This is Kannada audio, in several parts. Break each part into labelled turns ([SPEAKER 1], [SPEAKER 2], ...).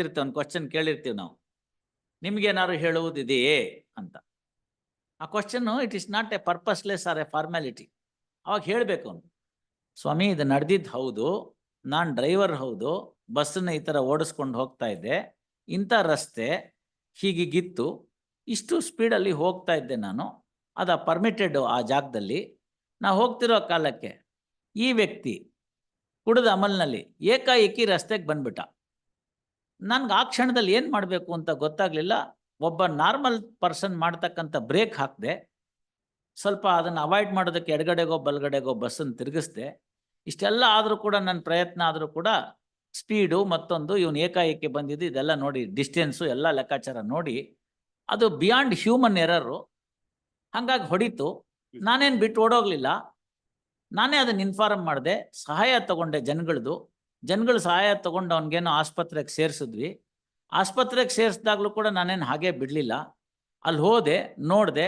[SPEAKER 1] ಇರ್ತೇವೆ ಒಂದು ಕ್ವಶನ್ ಕೇಳಿರ್ತೀವಿ ನಾವು. ನಿಮ್ಗೇನಾದ್ರು ಹೇಳುವುದಿದೆಯೇ ಅಂತ. ಆ question it is not a purposeless or a formality ಅವಾಗ ಹೇಳಬೇಕು ಅವನು. ಸ್ವಾಮಿ, ಇದು ನಡೆದಿದ್ದು ಹೌದು, ನಾನು ಡ್ರೈವರ್ ಹೌದು, ಬಸ್ಸನ್ನ ಈ ಥರ ಓಡಿಸ್ಕೊಂಡು ಹೋಗ್ತಾ ಇದ್ದೆ, ಇಂಥ ರಸ್ತೆ ಹೀಗಿಗಿತ್ತು ಇಷ್ಟು ಸ್ಪೀಡಲ್ಲಿ ಹೋಗ್ತಾ ಇದ್ದೆ ನಾನು, ಅದು ಪರ್ಮಿಟೆಡ್ ಆ ಜಾಗದಲ್ಲಿ, ನಾ ಹೋಗ್ತಿರೋ ಕಾಲಕ್ಕೆ ಈ ವ್ಯಕ್ತಿ ಕುಡಿದ ಅಮಲ್ನಲ್ಲಿ ಏಕಾಏಕಿ ರಸ್ತೆಗೆ ಬಂದ್ಬಿಟ್ಟ. ನನ್ಗೆ ಆ ಕ್ಷಣದಲ್ಲಿ ಏನು ಮಾಡಬೇಕು ಅಂತ ಗೊತ್ತಾಗ್ಲಿಲ್ಲ. ಒಬ್ಬ ನಾರ್ಮಲ್ ಪರ್ಸನ್ ಮಾಡ್ತಕ್ಕಂಥ ಬ್ರೇಕ್ ಹಾಕಿದೆ, ಸ್ವಲ್ಪ ಅದನ್ನು ಅವಾಯ್ಡ್ ಮಾಡೋದಕ್ಕೆ ಎಡಗಡೆಗೋ ಬಲಗಡೆಗೋ ಬಸ್ಸನ್ನು ತಿರುಗಿಸ್ದೆ, ಇಷ್ಟೆಲ್ಲ ಆದರೂ ಕೂಡ ನನ್ನ ಪ್ರಯತ್ನ ಆದರೂ ಕೂಡ ಸ್ಪೀಡು ಮತ್ತೊಂದು, ಇವನು ಏಕಾಏಕಿ ಬಂದಿದ್ದು ಇದೆಲ್ಲ ನೋಡಿ, ಡಿಸ್ಟೆನ್ಸು ಎಲ್ಲ ಲೆಕ್ಕಾಚಾರ ನೋಡಿ, ಅದು ಬಿಯಾಂಡ್ ಹ್ಯೂಮನ್ ಎರರು. ಹಾಗಾಗಿ ಹೊಡಿತು. ನಾನೇನು ಬಿಟ್ಟು ಓಡೋಗ್ಲಿಲ್ಲ. ನಾನೇ ಅದನ್ನ ಇನ್ಫಾರ್ಮ್ ಮಾಡಿದೆ, ಸಹಾಯ ತಗೊಂಡೆ ಜನಗಳದು. ಜನಗಳು ಸಹಾಯ ತಗೊಂಡು ಅವನಿಗೇನೋ ಆಸ್ಪತ್ರೆಗೆ ಸೇರಿಸಿದ್ವಿ. ಆಸ್ಪತ್ರೆಗೆ ಸೇರಿಸಿದಾಗಲೂ ಕೂಡ ನಾನೇನು ಹಾಗೆ ಬಿಡಲಿಲ್ಲ. ಅಲ್ಲಿ ಹೋದೆ, ನೋಡಿದೆ,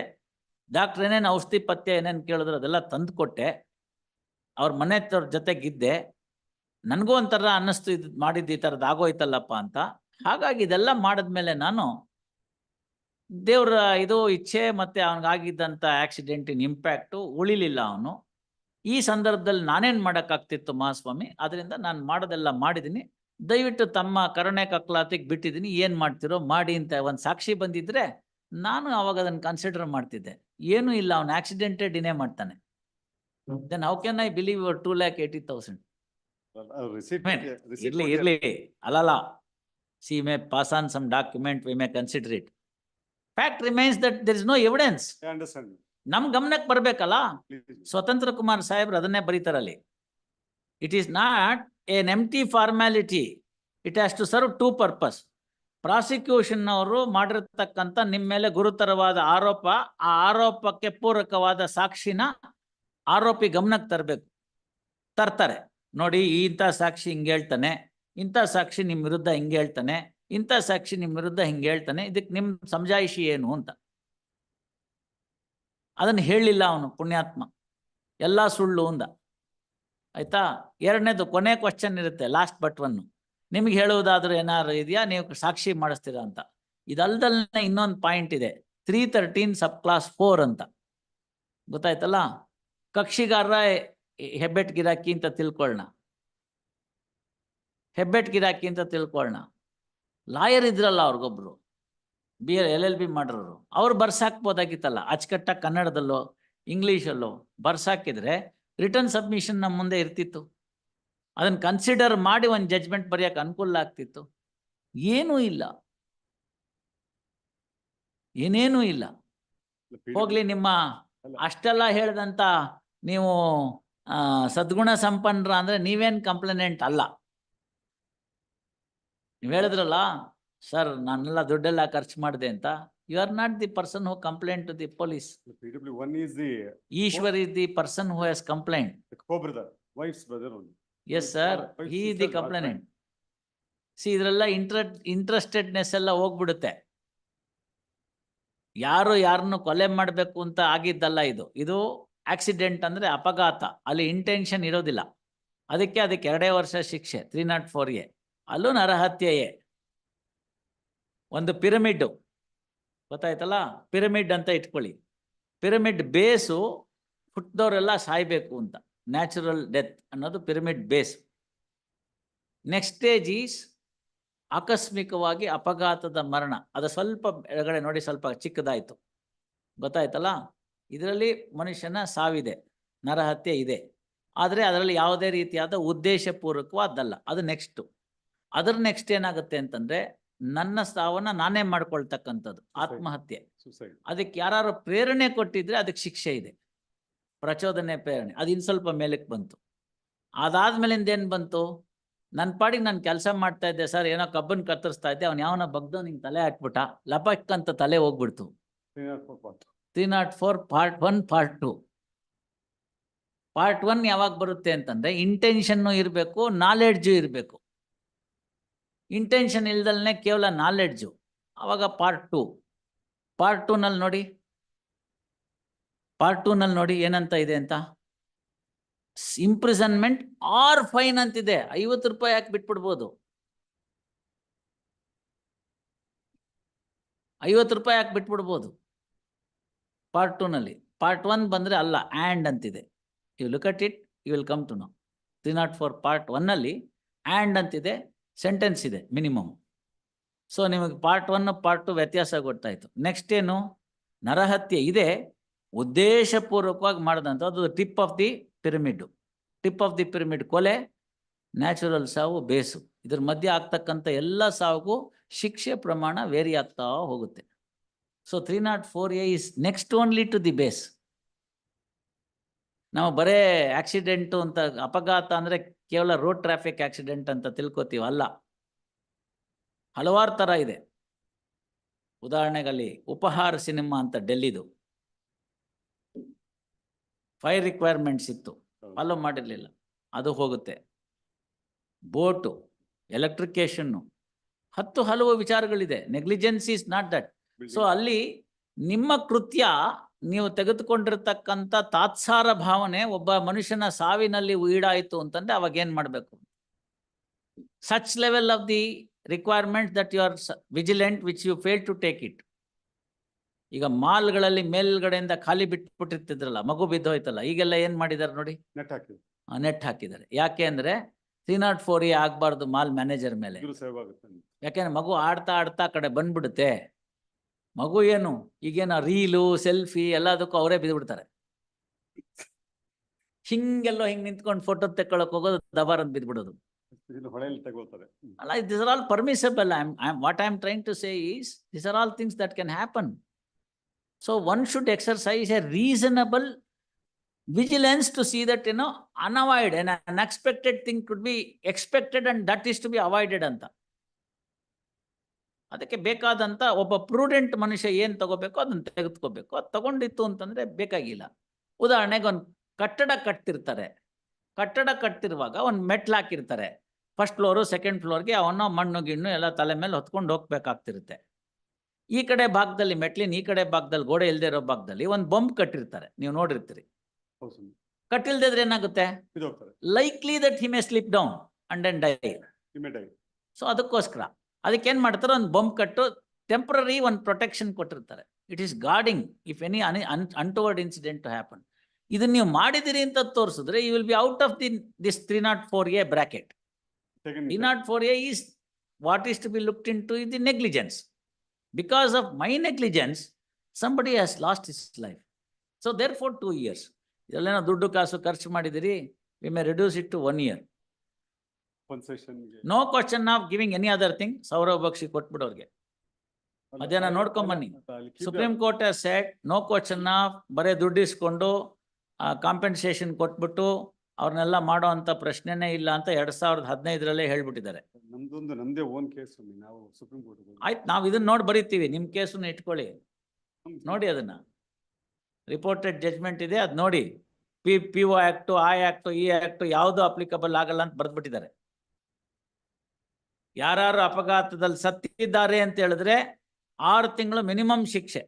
[SPEAKER 1] ಡಾಕ್ಟ್ರ್ ಏನೇನು ಔಷಧಿ ಪತ್ಯ ಏನೇನು ಕೇಳಿದ್ರು ಅದೆಲ್ಲ ತಂದು ಕೊಟ್ಟೆ ಅವ್ರ ಮನೆ ಜೊತೆಗಿದ್ದೆ. ನನಗೂ ಒಂಥರ ಅನ್ನಿಸ್ತು, ಇದು ಮಾಡಿದ್ದು ಈ ಥರದ್ದು ಆಗೋಯ್ತಲ್ಲಪ್ಪ ಅಂತ. ಹಾಗಾಗಿ ಇದೆಲ್ಲ ಮಾಡಿದ್ಮೇಲೆ ನಾನು ದೇವ್ರ ಇದು ಇಚ್ಛೆ ಮತ್ತು ಅವನಿಗಾಗಿದ್ದಂಥ ಆಕ್ಸಿಡೆಂಟಿನ ಇಂಪ್ಯಾಕ್ಟು ಉಳಿಲಿಲ್ಲ ಅವನು. ಈ ಸಂದರ್ಭದಲ್ಲಿ ನಾನೇನು ಮಾಡೋಕ್ಕಾಗ್ತಿತ್ತು ಮಹಾಸ್ವಾಮಿ? ಅದರಿಂದ ನಾನು ಮಾಡೋದೆಲ್ಲ ಮಾಡಿದ್ದೀನಿ ದಯವಿಟ್ಟು ತಮ್ಮ ಕರುಣೆ ಕಕ್ಲಾತಿಗೆ ಬಿಟ್ಟಿದ್ದೀನಿ ಏನು ಮಾಡ್ತಿರೋ ಮಾಡಿ ಅಂತ ಒಂದು ಸಾಕ್ಷಿ ಬಂದಿದ್ರೆ ನಾನು ಅವಾಗ ಅದನ್ನು ಕನ್ಸಿಡರ್ ಮಾಡ್ತಿದ್ದೆ. ಏನೂ ಇಲ್ಲ ಅವನು ಆಕ್ಸಿಡೆಂಟೇ ಡಿನೇ ಮಾಡ್ತಾನೆ. Then how can I believe your two lakh eighty thousand ಇರ್ಲಿ ಇರ್ಲಿ. ಅಲ್ಲಲ್ಲ see may pass on some document we may consider it fact remains that there is no evidence ನಮ್ ಗಮನಕ್ಕೆ ಬರ್ಬೇಕಲ್ಲ? ಸ್ವತಂತ್ರ ಕುಮಾರ್ ಸಾಹೇಬ್ರು ಅದನ್ನೇ ಬರೀತಾರಲ್ಲಿ it is not an empty formality it has to serve two purpose prosecution ಅವರು ಮಾಡಿರ್ತಕ್ಕಂಥ ನಿಮ್ಮ ಮೇಲೆ ಗುರುತರವಾದ ಆರೋಪ ಆ ಆರೋಪಕ್ಕೆ ಪೂರಕವಾದ ಸಾಕ್ಷಿನ ಆರೋಪಿ ಗಮನಕ್ಕೆ ತರಬೇಕು. ತರ್ತಾರೆ. ನೋಡಿ ಇಂಥ ಸಾಕ್ಷಿ ಹಿಂಗೆ ಹೇಳ್ತಾನೆ ಇಂಥ ಸಾಕ್ಷಿ ನಿಮ್ಮ ವಿರುದ್ಧ ಹಿಂಗೆ ಹೇಳ್ತಾನೆ ಇಂಥ ಸಾಕ್ಷಿ ನಿಮ್ಮ ವಿರುದ್ಧ ಹಿಂಗೆ ಹೇಳ್ತಾನೆ ಇದಕ್ಕೆ ನಿಮ್ಮ ಸಮಜಾಯಿಷಿ ಏನು ಅಂತ. ಅದನ್ನು ಹೇಳಲಿಲ್ಲ ಅವನು ಪುಣ್ಯಾತ್ಮ. ಎಲ್ಲ ಸುಳ್ಳು ಅಂದ. ಆಯ್ತಾ? ಎರಡನೇದು ಕೊನೆ ಕ್ವಶನ್ ಇರುತ್ತೆ ಲಾಸ್ಟ್ ಬಟ್ ಒನ್ ನಿಮ್ಗೆ ಹೇಳುವುದಾದ್ರೂ ಏನಾದ್ರು ಇದೆಯಾ? ನೀವು ಸಾಕ್ಷಿ ಮಾಡಿಸ್ತೀರಾ ಅಂತ. ಇದಲ್ದಲ್ಲೇ ಇನ್ನೊಂದು ಪಾಯಿಂಟ್ ಇದೆ three thirteen sub clause four ಅಂತ. ಗೊತ್ತಾಯ್ತಲ್ಲ? ಕಕ್ಷಿಗಾರ ಹೆಬ್ಬೆಟ್ ಗಿರಾಕಿ ಅಂತ ತಿಳ್ಕೊಳ್ಳೋಣ ಹೆಬ್ಬೆಟ್ ಗಿರಾಕಿ ಅಂತ ತಿಳ್ಕೊಳ್ಳೋಣ ಲಾಯರ್ ಇದ್ರಲ್ಲ ಅವ್ರಿಗೊಬ್ರು. B L L L B ಮಾಡಿರೋರು ಅವ್ರು ಬರ್ಸಾಕ್ಬೋದಾಗಿತ್ತಲ್ಲ ಅಚ್ಚುಕಟ್ಟಾಗಿ ಕನ್ನಡದಲ್ಲೋ ಇಂಗ್ಲೀಷಲ್ಲೋ ಬರ್ಸಾಕಿದ್ರೆ ರಿಟರ್ನ್ ಸಬ್ಮಿಷನ್ ನಮ್ಮ ಮುಂದೆ ಇರ್ತಿತ್ತು. ಅದನ್ನ ಕನ್ಸಿಡರ್ ಮಾಡಿ ಒಂದು ಜಜ್ಮೆಂಟ್ ಬರೆಯಕ್ಕೆ ಅನುಕೂಲ ಆಗ್ತಿತ್ತು. ಏನೂ ಇಲ್ಲ. ಏನೇನೂ ಇಲ್ಲ. ಹೋಗ್ಲಿ ನಿಮ್ಮ ಅಷ್ಟೆಲ್ಲ ಹೇಳ್ದಂತ ನೀವು ಸದ್ಗುಣ ಸಂಪನ್ನರ ಅಂದ್ರೆ ನೀವೇನ್ ಕಂಪ್ಲೇನೆಂಟ್ ಅಲ್ಲ. ನೀವು ಹೇಳಿದ್ರಲ್ಲ? ಸರ್ ನಾನೆಲ್ಲ ದುಡ್ಡೆಲ್ಲ ಖರ್ಚು ಮಾಡಿದೆ ಅಂತ. You are not the person who complaint to the police
[SPEAKER 2] PW one is the
[SPEAKER 1] Eshwar is the person who has complaint
[SPEAKER 2] the co-brother, wife's brother only.
[SPEAKER 1] Yes sir he
[SPEAKER 2] sister
[SPEAKER 1] the
[SPEAKER 2] husband.
[SPEAKER 1] Complainant see ಇದ್ರೆಲ್ಲ intra interestedness ಎಲ್ಲ ಹೋಗ್ಬಿಡುತ್ತೆ. ಯಾರು ಯಾರನ್ನು ಕೊಲೆ ಮಾಡಬೇಕು ಅಂತ ಆಗಿದ್ದಲ್ಲ ಇದು. ಇದು ಆಕ್ಸಿಡೆಂಟ್ ಅಂದ್ರೆ ಅಪಘಾತ. ಅಲ್ಲಿ ಇಂಟೆನ್ಷನ್ ಇರೋದಿಲ್ಲ. ಅದಕ್ಕೆ ಅದಕ್ಕೆ ಎರಡೇ ವರ್ಷ ಶಿಕ್ಷೆ ತ್ರೀ ನಾಟ್ ಫೋರ್ ಎ ಅಲ್ಲೂ ನರಹತ್ಯೆಯೇ. ಒಂದು ಪಿರಮಿಡ್. ಗೊತ್ತಾಯ್ತಲ್ಲ? ಪಿರಮಿಡ್ ಅಂತ ಇಟ್ಕೊಳ್ಳಿ. ಪಿರಮಿಡ್ ಬೇಸು ಹುಟ್ಟಿದವರೆಲ್ಲ ಸಾಯ್ಬೇಕು ಅಂತ. ನ್ಯಾಚುರಲ್ ಡೆತ್ ಅನ್ನೋದು pyramid base. Next stage is ಆಕಸ್ಮಿಕವಾಗಿ ಅಪಘಾತದ ಮರಣ. ಅದು ಸ್ವಲ್ಪ ಎಡಗಡೆ ನೋಡಿ ಸ್ವಲ್ಪ ಚಿಕ್ಕದಾಯಿತು. ಗೊತ್ತಾಯ್ತಲ್ಲ? ಇದರಲ್ಲಿ ಮನುಷ್ಯನ ಸಾವಿದೆ, ನರಹತ್ಯೆ ಇದೆ. ಆದರೆ ಅದರಲ್ಲಿ ಯಾವುದೇ ರೀತಿಯಾದ ಉದ್ದೇಶಪೂರ್ವಕವಾದಲ್ಲ ಅದು ನೆಕ್ಸ್ಟು. ಅದರ ನೆಕ್ಸ್ಟ್ ಏನಾಗುತ್ತೆ ಅಂತಂದ್ರೆ ನನ್ನ ಸಾವನ್ನ ನಾನೇ ಮಾಡ್ಕೊಳ್ತಕ್ಕಂಥದ್ದು ಆತ್ಮಹತ್ಯೆ. ಅದಕ್ಕೆ ಯಾರು ಪ್ರೇರಣೆ ಕೊಟ್ಟಿದ್ರೆ ಅದಕ್ಕೆ ಶಿಕ್ಷೆ ಇದೆ. ಪ್ರಚೋದನೆ ಪ್ರೇರಣೆ. ಅದು ಇನ್ ಸ್ವಲ್ಪ ಮೇಲಕ್ಕೆ ಬಂತು. ಅದಾದ್ಮೇಲಿಂದ ಏನು ಬಂತು? ನನ್ನ ಪಾಡಿಗೆ ನಾನು ಕೆಲಸ ಮಾಡ್ತಾ ಇದ್ದೆ ಸರ್ ಏನೋ ಕಬ್ಬನ್ ಕತ್ತರಿಸ್ತಾ ಇದ್ದೆ ಅವ್ನು ಯಾವನ ಬಗ್ದು ನಿಂಗೆ ತಲೆ ಹಾಕ್ಬಿಟ್ಟ. ಲಪಕ್ಕಂತ ತಲೆ ಹೋಗ್ಬಿಡ್ತು. Three not four part one part two. Part one ಯಾವಾಗ ಬರುತ್ತೆ ಅಂತಂದ್ರೆ ಇಂಟೆನ್ಷನ್ನು ಇರಬೇಕು ನಾಲೆಡ್ಜು ಇರಬೇಕು. ಇಂಟೆನ್ಷನ್ ಇಲ್ದಲ್ನೇ ಕೇವಲ ನಾಲೆಡ್ಜು ಆವಾಗ ಪಾರ್ಟ್ ಟು ಪಾರ್ಟ್ ಟೂನಲ್ಲಿ ನೋಡಿ. ಪಾರ್ಟ್ ಟೂನಲ್ಲಿ ನೋಡಿ ಏನಂತ ಇದೆ ಅಂತ? ಇಂಪ್ರಿಸನ್ಮೆಂಟ್ ಆರ್ ಫೈನ್ ಅಂತಿದೆ. ಐವತ್ತು ರೂಪಾಯಿ ಯಾಕೆ ಬಿಟ್ಬಿಡ್ಬೋದು? ಐವತ್ತು ರೂಪಾಯಿ ಯಾಕೆ ಬಿಟ್ಬಿಡ್ಬೋದು? ಪಾರ್ಟ್ ಟೂನಲ್ಲಿ ಪಾರ್ಟ್ ಒನ್ ಬಂದರೆ ಅಲ್ಲ ಆ್ಯಂಡ್ ಅಂತಿದೆ. You look at it you will come to know three not four part ಒನ್ನಲ್ಲಿ ಆ್ಯಂಡ್ ಅಂತಿದೆ. ಸೆಂಟೆನ್ಸ್ ಇದೆ ಮಿನಿಮಮ್ ಸೊ ನಿಮಗೆ ಪಾರ್ಟ್ ಒನ್ ಪಾರ್ಟ್ ಟು ವ್ಯತ್ಯಾಸ ಗೊತ್ತಾಯಿತು. ನೆಕ್ಸ್ಟ್ ಏನು? ನರಹತ್ಯೆ ಇದೆ, ಉದ್ದೇಶಪೂರ್ವಕವಾಗಿ ಮಾಡಿದಂಥ ಅದು tip of the pyramid tip of the pyramid ಕೊಲೆ ನ್ಯಾಚುರಲ್ ಸಾವು, ಬೇಸು. ಇದ್ರ ಮಧ್ಯೆ ಆಗ್ತಕ್ಕಂಥ ಎಲ್ಲ ಸಾವುಗೂ ಶಿಕ್ಷೆ ಪ್ರಮಾಣ ವೇರಿ ಆಗ್ತಾ ಹೋಗುತ್ತೆ. So three not four A is next only to the base ನಾವು ಬರೇ ಆಕ್ಸಿಡೆಂಟು ಅಂತ ಅಪಘಾತ ಅಂದರೆ ಕೇವಲ ರೋಡ್ ಟ್ರಾಫಿಕ್ ಆಕ್ಸಿಡೆಂಟ್ ಅಂತ ತಿಳ್ಕೊತೀವಿ ಅಲ್ಲ. ಹಲವಾರು ಥರ ಇದೆ. ಉದಾಹರಣೆಗಲ್ಲಿ ಉಪಹಾರ ಸಿನಿಮಾ ಅಂತ ಡೆಲ್ಲಿದು. ಫೈರ್ ರಿಕ್ವೈರ್ಮೆಂಟ್ಸ್ ಇತ್ತು. ಫಾಲೋ ಮಾಡಿರಲಿಲ್ಲ. ಅದು ಹೋಗುತ್ತೆ. ಬೋಟು ಎಲೆಕ್ಟ್ರಿಕೇಶನ್ನು ಹತ್ತು ಹಲವು ವಿಚಾರಗಳಿದೆ. Negligence is not that so ಅಲ್ಲಿ ನಿಮ್ಮ ಕೃತ್ಯ ನೀವು ತೆಗೆದುಕೊಂಡಿರ್ತಕ್ಕಂಥ ತಾತ್ಸಾರ ಭಾವನೆ ಒಬ್ಬ ಮನುಷ್ಯನ ಸಾವಿನಲ್ಲಿ ಈಡಾಯಿತು ಅಂತಂದ್ರೆ ಅವಾಗ ಏನ್ ಮಾಡಬೇಕು? Such level of the requirement that you are vigilant which you fail to take it ಈಗ ಮಾಲ್ಗಳಲ್ಲಿ ಮೇಲ್ಗಡೆಯಿಂದ ಖಾಲಿ ಬಿಟ್ಬಿಟ್ಟಿರ್ತಿದ್ರಲ್ಲ ಮಗು ಬಿದ್ದೋಯ್ತಲ್ಲ ಈಗೆಲ್ಲ ಏನ್ ಮಾಡಿದಾರೆ ನೋಡಿ?
[SPEAKER 2] ನೆಟ್ ಹಾಕಿ
[SPEAKER 1] ನೆಟ್ ಹಾಕಿದ್ದಾರೆ. ಯಾಕೆ ಅಂದ್ರೆ ತ್ರೀ ನಾಟ್ ಫೋರ್ ಎ ಆಗ್ಬಾರ್ದು ಮಾಲ್ ಮ್ಯಾನೇಜರ್ ಮೇಲೆ. ಯಾಕೆಂದ್ರೆ ಮಗು ಆಡ್ತಾ ಆಡ್ತಾ ಕಡೆ ಬಂದ್ಬಿಡುತ್ತೆ. ಮಗು ಏನು? ಈಗೇನ ರೀಲು ಸೆಲ್ಫಿ ಎಲ್ಲದಕ್ಕೂ ಅವರೇ ಬಿದ್ಬಿಡ್ತಾರೆ. ಹಿಂಗೆಲ್ಲೋ ಹಿಂಗ್ ನಿಂತ್ಕೊಂಡು ಫೋಟೋ ತೆಕ್ಕೊಳಕ್ ಹೋಗೋದು ದಬಾರ್ ಅಂತ ಬಿದ್ಬಿಡೋದು. ಅಲ್ಲ this are all permissible I I what I am trying to say is this are all things that can happen so one should exercise a reasonable vigilance to see that ಏನೋ unavoid an and could be expected and that is to be avoided ಅಂತ. ಅದಕ್ಕೆ ಬೇಕಾದಂತ ಒಬ್ಬ ಪ್ರೂಡೆಂಟ್ ಮನುಷ್ಯ ಏನು ತಗೋಬೇಕು ಅದನ್ನ ತೆಗೆದುಕೋಬೇಕು. ಅದು ತಗೊಂಡಿತ್ತು ಅಂತಂದ್ರೆ ಬೇಕಾಗಿಲ್ಲ. ಉದಾಹರಣೆಗೆ ಒಂದು ಕಟ್ಟಡ ಕಟ್ತಿರ್ತಾರೆ. ಕಟ್ಟಡ ಕಟ್ತಿರುವಾಗ ಒಂದು ಮೆಟ್ಲು ಹಾಕಿರ್ತಾರೆ. ಫಸ್ಟ್ ಫ್ಲೋರು ಸೆಕೆಂಡ್ ಫ್ಲೋರ್ಗೆ ಅವನ ಮಣ್ಣು ಗಿಣ್ಣು ಎಲ್ಲ ತಲೆ ಮೇಲೆ ಹೊತ್ಕೊಂಡು ಹೋಗ್ಬೇಕಾಗ್ತಿರುತ್ತೆ. ಈ ಕಡೆ ಭಾಗದಲ್ಲಿ ಮೆಟ್ಲಿನ ಈ ಕಡೆ ಭಾಗದಲ್ಲಿ ಗೋಡೆ ಇಲ್ಲದೆ ಇರೋ ಭಾಗದಲ್ಲಿ ಒಂದು ಬಂಬ್ ಕಟ್ಟಿರ್ತಾರೆ. ನೀವು ನೋಡಿರ್ತೀರಿ. ಕಟ್ಟಿಲ್ದಿದ್ರೆ ಏನಾಗುತ್ತೆ? Likely that he may slip down and and die so ಅದಕ್ಕೋಸ್ಕರ. ಅದಕ್ಕೆ ಏನು ಮಾಡ್ತಾರೆ? ಒಂದು ಬೊಂಬ್ ಕಟ್ಟು ಟೆಂಪ್ರರಿ ಒಂದು ಪ್ರೊಟೆಕ್ಷನ್ ಕೊಟ್ಟಿರ್ತಾರೆ. It is guarding if any un untoward incident to happen ಇದನ್ನ ನೀವು ಮಾಡಿದಿರಿ ಅಂತ ತೋರಿಸಿದ್ರೆ you will be out of the this three not four A bracket three not four A is what is to be looked into the negligence because of my negligence somebody has lost is life so therefore two years ಇದೆಲ್ಲ ದುಡ್ಡು ಕಾಸು ಖರ್ಚು ಮಾಡಿದಿರಿ we may reduce it to one year
[SPEAKER 2] ಕನ್ಸೆಷನ್ಗೆ
[SPEAKER 1] no question of giving any other thing Sourav Bakshi ಅವ್ರಿಗೆ ಮಧ್ಯಾಹ್ನ ನೋಡ್ಕೊಂಬನ್ನಿ. Supreme court set no question of ಬರೇ ದುಡ್ಡು ಇಸ್ಕೊಂಡು ಕಾಂಪೆನ್ಸೇಷನ್ ಕೊಟ್ಬಿಟ್ಟು ಅವ್ರನ್ನೆಲ್ಲ ಮಾಡೋ ಅಂತ ಪ್ರಶ್ನೆನೇ ಇಲ್ಲ ಅಂತ ಎರಡ್ ಸಾವಿರದ ಹದಿನೈದರಲ್ಲೇ ಹೇಳ್ಬಿಟ್ಟಿದ್ದಾರೆ.
[SPEAKER 2] ನಮ್ದೊಂದು ನಮ್ದೇ ಓನ್ ಕೇಸ್ ನಾವು ಸುಪ್ರೀಂ ಕೋರ್ಟ್
[SPEAKER 1] ಆಯ್ತು ನಾವು ಇದನ್ನ ನೋಡಿ ಬರೀತೀವಿ ನಿಮ್ ಕೇಸನ್ನ ಇಟ್ಕೊಳ್ಳಿ. ನೋಡಿ ಅದನ್ನ. ರಿಪೋರ್ಟೆಡ್ ಜಜ್ಮೆಂಟ್ ಇದೆ ಅದ್ ನೋಡಿ. ಪಿ ಪಿ ಓ ಆಕ್ಟು ಆ ಆಕ್ಟು ಈ ಆಕ್ಟು ಯಾವುದು ಅಪ್ಲಿಕಬಲ್ ಆಗಲ್ಲ ಅಂತ ಬರೆದ್ಬಿಟ್ಟಿದ್ದಾರೆ. ಯಾರು ಅಪಘಾತದಲ್ಲಿ ಸತ್ತಿದ್ದಾರೆ ಅಂತ ಹೇಳಿದ್ರೆ ಆರು ತಿಂಗಳು ಮಿನಿಮಮ್ ಶಿಕ್ಷೆ.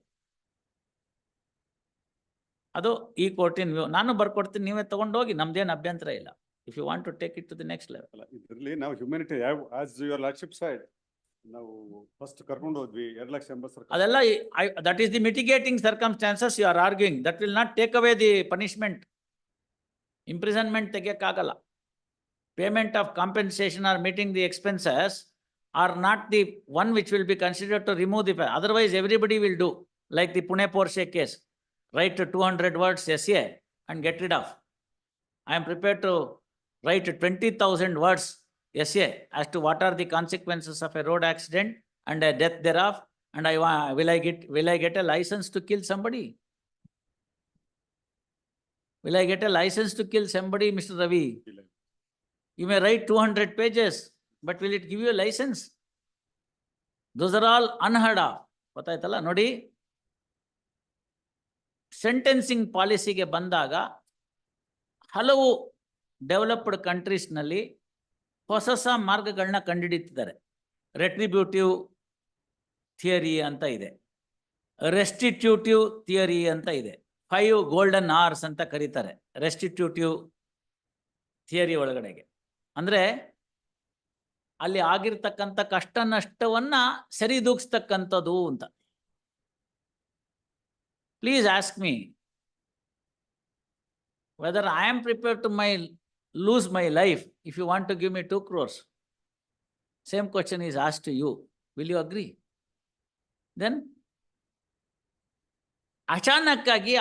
[SPEAKER 1] ಅದು ಈ ಕೋರ್ಟಿನ ವ್ಯೂ ನಾನು ಬರ್ಕೊಡ್ತೀನಿ ನೀವೇ ತಗೊಂಡು ಹೋಗಿ ನಮ್ದೇನು ಅಭ್ಯಂತರ ಇಲ್ಲ. If you want to take it to the next level
[SPEAKER 2] ಇದರಲ್ಲಿ ನಾವು ಹ್ಯುಮ್ಯಾನಿಟಿ ಯಾವ ಆಸ್ ಯುವರ್ ಲಾರ್ಡ್ಶಿಪ್ ಸೈಡ್ ನಾವು ಫಸ್ಟ್ ಕರ್ಕೊಂಡು ಹೋದ್ವಿ ಎರಡು ಲಕ್ಷ ಎಂಬತ್ತು
[SPEAKER 1] ಅದೆಲ್ಲ that is the mitigating circumstances you are arguing that will not take away the punishment imprisonment ತೆಗಿಯಕ್ಕಾಗಲ್ಲ. payment of compensation or meeting the expenses are not the one which will be considered to remove the, otherwise everybody will do, like the Pune Porsche case. Write 200 words essay and get rid of. I am prepared to write 20,000 words essay as to what are the consequences of a road accident and a death thereof, and I will I get will I get a license to kill somebody? Will I get a license to kill somebody, Mr. Ravi? You may write two hundred pages, but will it give you a license? Those are all unheard. ಗೊತ್ತಾಯ್ತಲ್ಲ? ನೋಡಿ. ಸೆಂಟೆನ್ಸಿಂಗ್ ಪಾಲಿಸಿಗೆ ಬಂದಾಗ ಹಲವು ಡೆವಲಪ್ಡ್ ಕಂಟ್ರೀಸ್ನಲ್ಲಿ ಹೊಸ ಹೊಸ ಮಾರ್ಗಗಳನ್ನ ಕಂಡುಹಿಡಿತಿದ್ದಾರೆ ರೆಟ್ರಿಬ್ಯೂಟಿವ್ ಥಿಯರಿ ಅಂತ ಇದೆ. ರೆಸ್ಟಿಟ್ಯೂಟಿವ್ ಥಿಯರಿ ಅಂತ ಇದೆ. ಫೈವ್ ಗೋಲ್ಡನ್ ಆರ್ಸ್ ಅಂತ ಕರೀತಾರೆ. ರೆಸ್ಟಿಟ್ಯೂಟಿವ್ ಥಿಯರಿ ಒಳಗಡೆಗೆ. ಅಂದ್ರೆ ಅಲ್ಲಿ ಆಗಿರ್ತಕ್ಕಂಥ ಕಷ್ಟ ನಷ್ಟವನ್ನ ಸರಿದೂಗಿಸ್ತಕ್ಕಂಥದ್ದು ಅಂತ. Please ask me whether I am prepare to my lose my life if you want to give me to crores same question is as to you will you agree then ಅಚಾನಕ್ಕಾಗಿ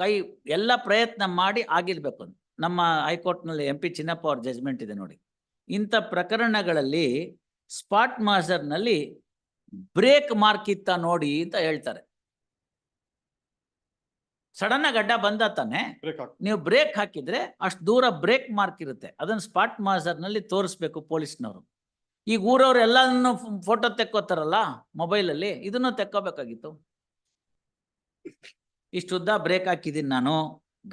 [SPEAKER 1] ಕೈ ಎಲ್ಲ ಪ್ರಯತ್ನ ಮಾಡಿ ಆಗಿರ್ಬೇಕು ಅಂತ. ನಮ್ಮ ಹೈಕೋರ್ಟ್ನಲ್ಲಿ ಎಂ ಪಿ ಚಿನ್ನಪ್ಪ ಅವ್ರ ಜಜ್ಮೆಂಟ್ ಇದೆ ನೋಡಿ. ಇಂಥ ಪ್ರಕರಣಗಳಲ್ಲಿ ಸ್ಪಾಟ್ ಮಾಸ್ಟರ್ನಲ್ಲಿ ಬ್ರೇಕ್ ಮಾರ್ಕ್ ಇತ್ತ ನೋಡಿ ಅಂತ ಹೇಳ್ತಾರೆ. ಸಡನ್ ಆಗಿ ಅಡ್ಡ ಬಂದ ತಾನೆ ನೀವು ಬ್ರೇಕ್ ಹಾಕಿದ್ರೆ ಅಷ್ಟು ದೂರ ಬ್ರೇಕ್ ಮಾರ್ಕ್ ಇರುತ್ತೆ. ಅದನ್ನ ಸ್ಪಾಟ್ ಮಾಸ್ಟರ್ನಲ್ಲಿ ತೋರಿಸ್ಬೇಕು ಪೊಲೀಸ್ನವರು. ಈಗ ಊರವ್ರು ಎಲ್ಲಾನು ಫೋಟೋ ತೆಕ್ಕೋತಾರಲ್ಲ ಮೊಬೈಲಲ್ಲಿ ಇದನ್ನು ತೆಕ್ಕೋಬೇಕಾಗಿತ್ತು. ಇಷ್ಟುದ್ದ ಬ್ರೇಕ್ ಹಾಕಿದ್ದೀನಿ ನಾನು.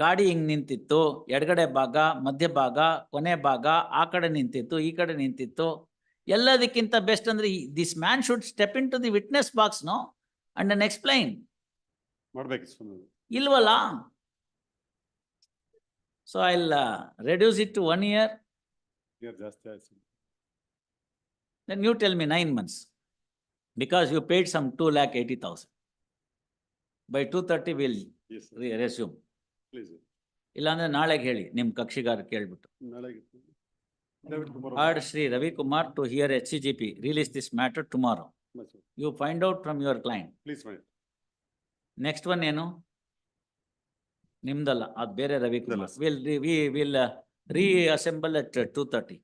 [SPEAKER 1] ಗಾಡಿ ಹಿಂಗ್ ನಿಂತಿತ್ತು? ಎಡಗಡೆ ಭಾಗ ಮಧ್ಯ ಭಾಗ ಕೊನೆ ಭಾಗ ಆ ಕಡೆ ನಿಂತಿತ್ತು ಈ ಕಡೆ ನಿಂತಿತ್ತು. ಎಲ್ಲದಕ್ಕಿಂತ ಬೆಸ್ಟ್ ಅಂದ್ರೆ this man should step into the witness box no and an explain
[SPEAKER 2] ಮಾಡ್ಬೇಕು
[SPEAKER 1] ಇಲ್ವಲ್ಲ? So I reduce it to one year
[SPEAKER 2] ಜಾಸ್ತಿ ಆಯ್ತು ಸ್ವಾಮಿ.
[SPEAKER 1] Months because tell me nine months. Because you paid some two lakh eighty thousand. By two thirty we'll ಇಲ್ಲಾಂದ್ರೆ ನಾಳೆಗೆ ಹೇಳಿ ನಿಮ್ ಕಕ್ಷಿಗಾರ ಕೇಳ್ಬಿಟ್ಟು.
[SPEAKER 2] ನಾಳೆ Shri Kumar
[SPEAKER 1] to hear H C G P release this this matter tomorrow. You find out from your client.
[SPEAKER 2] Please ಮಾಡಿ
[SPEAKER 1] Next one ಏನು? ನಿಮ್ದಲ್ಲ, ಅದು ಬೇರೆ Ravi will
[SPEAKER 2] sir.
[SPEAKER 1] We'll, at two will